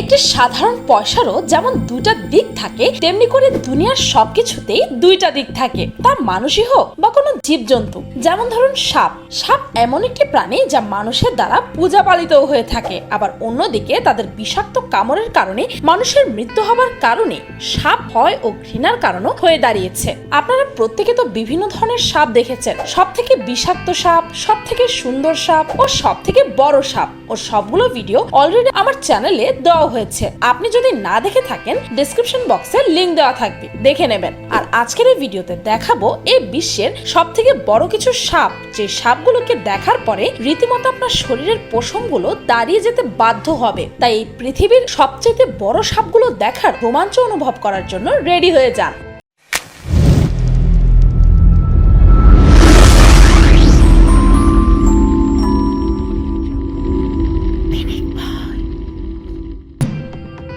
একটি সাধারণ পয়সারও যেমন দুইটা দিক থাকে, তেমনি করে দুনিয়ার সবকিছুতেই দুইটা দিক থাকে। তা মানুষই হোক বা কোনো জীবজন্তু, যেমন ধরুন সাপ। সাপ এমন একটি প্রাণী যা মানুষের দ্বারা পূজা পালিত হয়ে থাকে। আবার অন্যদিকে তাদের বিষাক্ত কামড়ের কারণে মানুষের মৃত্যু হবার কারণে সাপ ভয় ও ঘৃণার কারণও হয়ে দাঁড়িয়েছে। আপনারা প্রত্যেকে তো বিভিন্ন ধরনের সাপ দেখেছেন। সব থেকে বিষাক্ত সাপ সব থেকে সুন্দর সাপ ও সব থেকে বড় সাপ। ও সবগুলো ভিডিও অলরেডি আমার চ্যানেলে দেওয়া হয়েছে। আপনি যদি না দেখে থাকেন ডেসক্রিপশন বক্সে লিংক দেওয়া থাকবে। দেখে নেবেন। আর আজকের এই ভিডিওতে দেখাবো এই বিশ্বের সব থেকে বড় কিছু সাপ। যে সাপগুলোকে দেখার পরে রীতিমতো আপনার শরীরের পশমগুলো দাঁড়িয়ে যেতে বাধ্য হবে। তাই এই পৃথিবীর সবচেয়ে বড় সাপগুলো দেখার রোমাঞ্চ অনুভব করার জন্য রেডি হয়ে যান।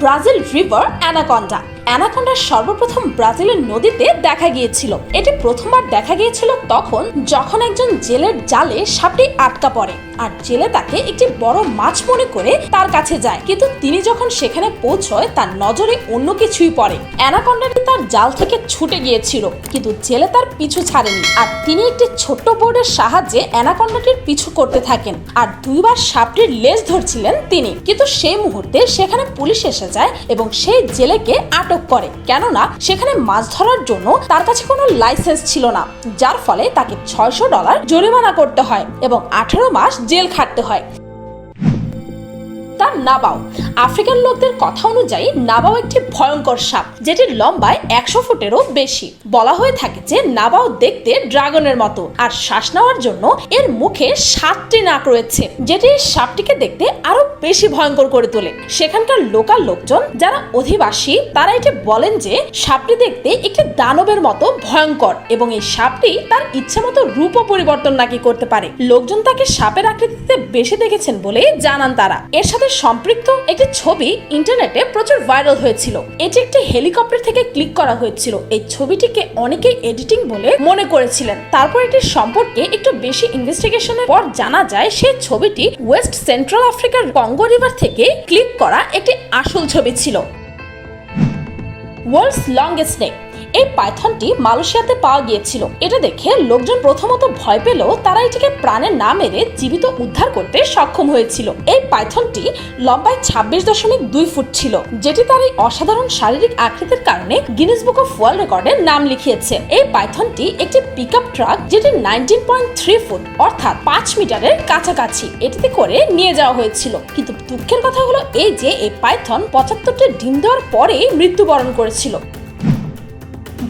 Brazil river anaconda. অ্যানাকন্ডা সর্বপ্রথম ব্রাজিলের নদীতে দেখা গিয়েছিল। এটি প্রথমবার দেখা গিয়েছিল তখন যখন একজন জেলের জালে সাপটি আটকা পড়ে। আর জেলে তাকে একটি বড় মাছ মনে করে তার কাছে যায়। কিন্তু তিনি যখন সেখানে পৌঁছয়, তার নজরে অন্য কিছুই পড়ে। অ্যানাকন্ডাটি তার জাল থেকে ছুটে গিয়েছিল, কিন্তু জেলে তার পিছু ছাড়েনি। আর তিনি একটি ছোট্ট বোর্ডের সাহায্যে অ্যানাকন্ডাটির পিছু করতে থাকেন। আর দুইবার সাপটির লেজ ধরছিলেন তিনি। কিন্তু সেই মুহূর্তে সেখানে পুলিশ এসে যায় এবং সেই জেলেকে আটক করে। কেননা সেখানে মাছ ধরার জন্য তার কাছে কোনো লাইসেন্স ছিল না, যার ফলে তাকে ছয়শো ডলার জরিমানা করতে হয় এবং আঠারো মাস জেল খাটতে হয়। তার নাবাও আফ্রিকান লোকদের কথা অনুযায়ী নাবাও একটি ভয়ঙ্কর সাপ, যেটির লম্বায় একশো ফুটেরও বেশি। বলা হয়ে থাকে যে নাবাও দেখতে ড্রাগনের মতো, আর শ্বাস নেওয়ার জন্য এর মুখে সাতটি নাক রয়েছে, যেটি সাপটিকে দেখতে আরও বেশি ভয়ঙ্কর করে তোলে। সেখানকার লোকাল লোকজন যারা অধিবাসী, তারা এটি বলেন যে সাপটি দেখতে একটি দানবের মতো ভয়ঙ্কর, এবং এই সাপটি তার ইচ্ছে মতো রূপও পরিবর্তন নাকি করতে পারে। লোকজন তাকে সাপের আকৃতিতে বেশি দেখেছেন বলে জানান তারা। এর সাথে সম্পৃক্ত একটি ছবি ইন্টারনেটে প্রচুর ভাইরাল হয়েছিল। এটি একটি হেলিকপ্টার থেকে ক্লিক করা হয়েছিল। এই ছবিটিকে অনেকেই এডিটিং বলে মনে করেছিলেন। তারপর এটির সম্পর্কে একটু বেশি ইনভেস্টিগেশনের পর জানা যায়, সেই ছবিটি ওয়েস্ট সেন্ট্রাল আফ্রিকার কঙ্গো রিভার থেকে ক্লিক করা একটি আসল ছবি ছিল। ওয়ার্ল্ডস লংগেস্ট স্নেক এই পাইথনটি মালয়েশিয়াতে পাওয়া গিয়েছিল। এটা দেখে লোকজন প্রথমত ভয় পেলেও তারা এটিকে প্রাণের না মেরে জীবিত উদ্ধার করতে সক্ষম হয়েছিল। এই পাইথনটি লম্বায় ছাব্বিশ দশমিক দুই ফুট ছিল, যেটি তার এই অসাধারণ শারীরিক আকৃতির কারণে গিনেস বুক অফ ওয়ার্ল্ড রেকর্ডে নাম লিখিয়েছে। এই পাইথনটি একটি পিক ট্রাক যেটি নাইনটিন পয়েন্ট থ্রি ফুট, অর্থাৎ পাঁচ মিটারের কাছাকাছি, এটিতে করে নিয়ে যাওয়া হয়েছিল। কিন্তু দুঃখের কথা হলো এই যে, এই পাইথন পঁচাত্তরটি ডিম দেওয়ার পরেই মৃত্যুবরণ করেছিল।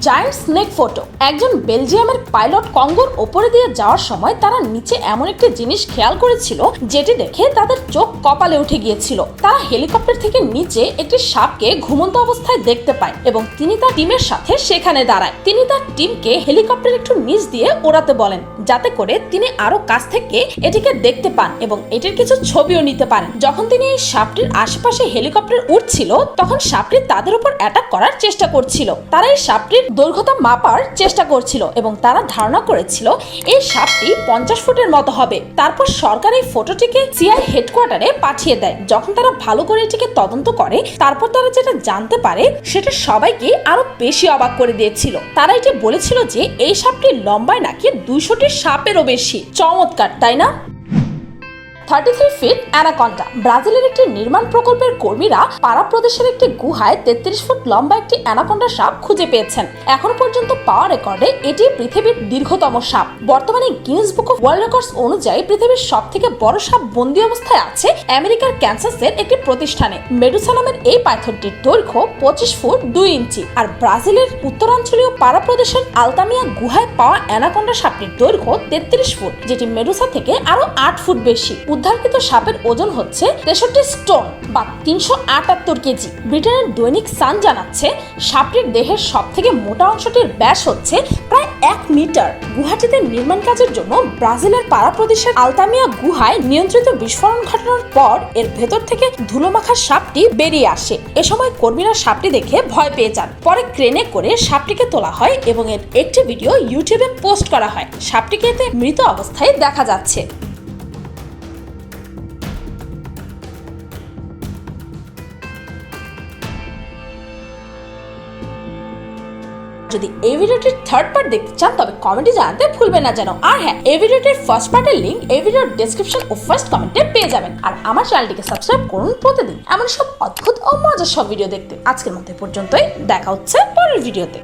Giant snake photo. একজন বেলজিয়ামের পাইলট কঙ্গোর ওপরে দিয়ে যাওয়ার সময় তারা নিচে এমন একটি জিনিস খেয়াল করেছিল, যেটি দেখে তাদের চোখ কপালে উঠে গিয়েছিল। তারা হেলিকপ্টার থেকে নিচে একটি সাপকে ঘুমন্ত অবস্থায় দেখতে পায় এবং তিনি তার টিমের সাথে সেখানে দাঁড়ায়। তিনি তার টিমকে হেলিকপ্টার একটু নিচ দিয়ে ওড়াতে বলেন, যাতে করে তিনি আরও কাছ থেকে এটিকে দেখতে পান এবং এটির কিছু ছবিও নিতে পারেন। যখন তিনি এই সাপটির আশেপাশে হেলিকপ্টার উঠছিল তখন সাপটি তাদের উপর অ্যাটাক করার চেষ্টা করছিল। তারা এই সাপটির দৈর্ঘ্যতা মাপার চেষ্টা করছিল এবং তারা ধারণা করেছিল এই সাপটি পঞ্চাশ ফুটের মতো হবে। তারপর সরকার এই ফটোটিকে সিআই হেডকোয়ার্টারে পাঠিয়ে দেয়। যখন তারা ভালো করে এটিকে তদন্ত করে, তারপর তারা যেটা জানতে পারে, সেটা সবাইকে আরও বেশি অবাক করে দিয়েছিল। তারা এটি বলেছিল যে, এই সাপটির লম্বায় নাকি দুইশোটি সাপেরও বেশি। চমৎকার, তাই না? থার্টি থ্রি ফিট অ্যানাকন্ডা ব্রাজিলের একটি নির্মাণ প্রকল্পের কর্মীরা পাড়া প্রদেশের একটি গুহায় তেত্রিশ ফুট লম্বা একটি অ্যানাকন্ডা সাপ খুঁজে পেয়েছেন। এখনও পর্যন্ত পাওয়া রেকর্ডে এটি পৃথিবীর দীর্ঘতম সাপ। বর্তমানে Guinness book of world records অনুযায়ী পৃথিবীর সব থেকে বড় সাপ বন্দি অবস্থায় আছে আমেরিকার ক্যান্সাসের একটি প্রতিষ্ঠানে। মেডুসা নামের এই পাইথনটির দৈর্ঘ্য পঁচিশ ফুট দুই ইঞ্চি। আর ব্রাজিলের উত্তরাঞ্চলীয় পাড়া প্রদেশের আলতামিয়া গুহায় পাওয়া অ্যানাকন্ডা সাপটির দৈর্ঘ্য তেত্রিশ ফুট, যেটি মেডুসা থেকে আরও আট ফুট বেশি। উদ্ধারকৃত সাপের ওজন হচ্ছে তেষট্টি স্টোন বা তিনশো আটাত্তর কেজি। ব্রিটেনের দৈনিক সান জানাচ্ছে, সাপটির দেহের সব থেকে মোটা অংশটির ব্যাস হচ্ছে প্রায় এক মিটার। গুহাটিতে নির্মাণ কাজের জন্য ব্রাজিলের পাড়া প্রদেশের আলতামিয়া গুহায় নিয়ন্ত্রিত বিস্ফোরণ ঘটানোর পর এর ভেতর থেকে ধুলোমাখা সাপটি বেরিয়ে আসে। এ সময় কর্মীরা সাপটি দেখে ভয় পেয়ে যান। পরে ক্রেনে করে সাপটিকে তোলা হয় এবং এর একটি ভিডিও ইউটিউবে পোস্ট করা হয়। সাপটিকে এতে মৃত অবস্থায় দেখা যাচ্ছে। যদি এই ভিডিওটির থার্ড পার্ট দেখতে চান, তবে কমেন্টে জানাতে ভুলবেন না যেন। আর হ্যাঁ এই ভিডিওটির ফার্স্ট পার্টের লিঙ্ক এই ভিডিওর ডিসক্রিপশন ও ফার্স্ট কমেন্টে পেয়ে যাবেন। আর আমার চ্যানেলটিকে সাবস্ক্রাইব করুন প্রতিদিন। এমন সব অদ্ভুত ও মজার সব ভিডিও দেখতে। আজকের মধ্যে পর্যন্তই। দেখা হচ্ছে পরের ভিডিওতে